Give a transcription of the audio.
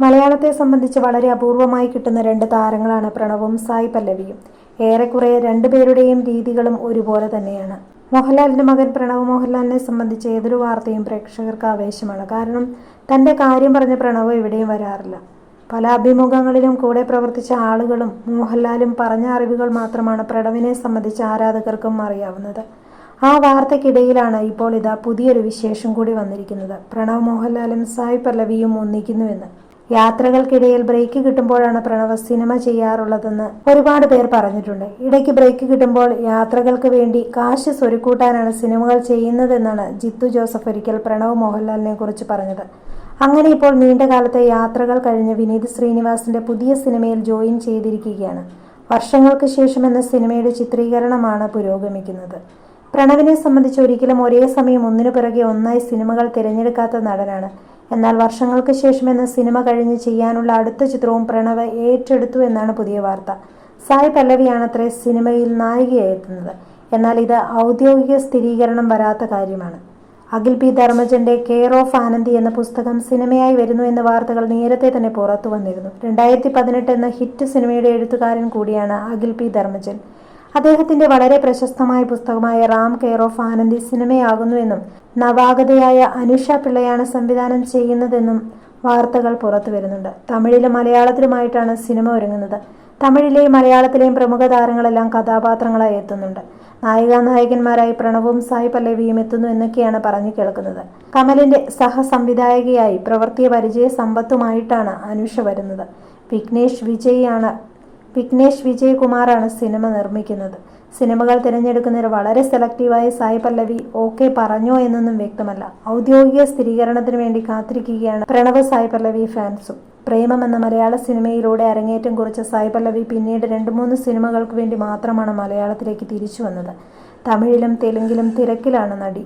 മലയാളത്തെ സംബന്ധിച്ച് വളരെ അപൂർവമായി കിട്ടുന്ന രണ്ട് താരങ്ങളാണ് പ്രണവും സായ് പല്ലവിയും. ഏറെക്കുറെ രണ്ടുപേരുടെയും രീതികളും ഒരുപോലെ തന്നെയാണ്. മോഹൻലാലിന്റെ മകൻ പ്രണവ് മോഹൻലാലിനെ സംബന്ധിച്ച് ഏതൊരു വാർത്തയും പ്രേക്ഷകർക്ക് ആവേശമാണ്. കാരണം തന്റെ കാര്യം പറഞ്ഞ പ്രണവ് എവിടെയും വരാറില്ല. പല അഭിമുഖങ്ങളിലും കൂടെ പ്രവർത്തിച്ച ആളുകളും മോഹൻലാലും പറഞ്ഞ അറിവുകൾ മാത്രമാണ് പ്രണവിനെ സംബന്ധിച്ച് ആരാധകർക്കും അറിയാവുന്നത്. ആ വാർത്തയ്ക്കിടയിലാണ് ഇപ്പോൾ ഇതാ പുതിയൊരു വിശേഷം കൂടി വന്നിരിക്കുന്നത്. പ്രണവ് മോഹൻലാലും സായ് പല്ലവിയും ഒന്നിക്കുന്നുവെന്ന്. യാത്രകൾക്കിടയിൽ ബ്രേക്ക് കിട്ടുമ്പോഴാണ് പ്രണവ് സിനിമ ചെയ്യാറുള്ളതെന്ന് ഒരുപാട് പേർ പറഞ്ഞിട്ടുണ്ട്. ഇടയ്ക്ക് ബ്രേക്ക് കിട്ടുമ്പോൾ യാത്രകൾക്ക് വേണ്ടി കാശ് സ്വരുക്കൂട്ടാനാണ് സിനിമകൾ ചെയ്യുന്നതെന്നാണ് ജിത്തു ജോസഫ് ഒരിക്കൽ പ്രണവ് മോഹൻലാലിനെ കുറിച്ച് പറഞ്ഞത്. അങ്ങനെ ഇപ്പോൾ നീണ്ട കാലത്തെ യാത്രകൾ കഴിഞ്ഞ് വിനീത് ശ്രീനിവാസിന്റെ പുതിയ സിനിമയിൽ ജോയിൻ ചെയ്തിരിക്കുകയാണ്. വർഷങ്ങൾക്ക് ശേഷം എന്ന സിനിമയുടെ ചിത്രീകരണമാണ് പുരോഗമിക്കുന്നത്. പ്രണവിനെ സംബന്ധിച്ച് ഒരിക്കലും ഒരേ സമയം ഒന്നിനു പിറകെ ഒന്നായി സിനിമകൾ തിരഞ്ഞെടുക്കാത്ത നടനാണ്. എന്നാൽ വർഷങ്ങൾക്ക് ശേഷം എന്ന സിനിമ കഴിഞ്ഞ് ചെയ്യാനുള്ള അടുത്ത ചിത്രവും പ്രണവ് ഏറ്റെടുത്തു എന്നാണ് പുതിയ വാർത്ത. സായ് പല്ലവിയാണത്രേ സിനിമയിൽ നായികയായി എത്തുന്നത്. എന്നാൽ ഇത് ഔദ്യോഗിക സ്ഥിരീകരണം വരാത്ത കാര്യമാണ്. അഖിൽ പി ധർമ്മജന്റെ കെയർ ഓഫ് ആനന്ദി എന്ന പുസ്തകം സിനിമയായി വരുന്നു എന്ന വാർത്തകൾ നേരത്തെ തന്നെ പുറത്തു വന്നിരുന്നു. രണ്ടായിരത്തി പതിനെട്ട് എന്ന ഹിറ്റ് സിനിമയുടെ എഴുത്തുകാരൻ കൂടിയാണ് അഖിൽ പി ധർമ്മജൻ. അദ്ദേഹത്തിന്റെ വളരെ പ്രശസ്തമായ പുസ്തകമായ റാം കെയർ ഓഫ് ആനന്ദി സിനിമയാകുന്നുവെന്നും നവാഗതയായ അനുഷ പിള്ളയാണ് സംവിധാനം ചെയ്യുന്നതെന്നും വാർത്തകൾ പുറത്തു വരുന്നുണ്ട്. തമിഴിലും മലയാളത്തിലുമായിട്ടാണ് സിനിമ ഒരുങ്ങുന്നത്. തമിഴിലെയും മലയാളത്തിലെയും പ്രമുഖ താരങ്ങളെല്ലാം കഥാപാത്രങ്ങളായി എത്തുന്നുണ്ട്. നായിക നായകന്മാരായി പ്രണവും സായി പല്ലവിയും എത്തുന്നു എന്നൊക്കെയാണ് പറഞ്ഞു കേൾക്കുന്നത്. കമലിന്റെ സഹസംവിധായകയായി പ്രവർത്തിയ പരിചയ സമ്പത്തുമായിട്ടാണ് അനുഷ വരുന്നത്. വിഘ്നേഷ് വിജയാണ് വിഘ്നേഷ് വിജയകുമാറാണ് സിനിമ നിർമ്മിക്കുന്നത്. സിനിമകൾ തിരഞ്ഞെടുക്കുന്നതിൽ വളരെ സെലക്റ്റീവായി സായി പല്ലവി ഓക്കെ പറഞ്ഞോ എന്നൊന്നും വ്യക്തമല്ല. ഔദ്യോഗിക സ്ഥിരീകരണത്തിന് വേണ്ടി കാത്തിരിക്കുകയാണ് പ്രണവ് സായി പല്ലവി ഫാൻസും. പ്രേമം എന്ന മലയാള സിനിമയിലൂടെ അരങ്ങേറ്റം കുറിച്ച സായി പല്ലവി പിന്നീട് രണ്ട് മൂന്ന് സിനിമകൾക്ക് വേണ്ടി മാത്രമാണ് മലയാളത്തിലേക്ക് തിരിച്ചു വന്നത്. തമിഴിലും തെലുങ്കിലും തിരക്കിലാണ് നടി.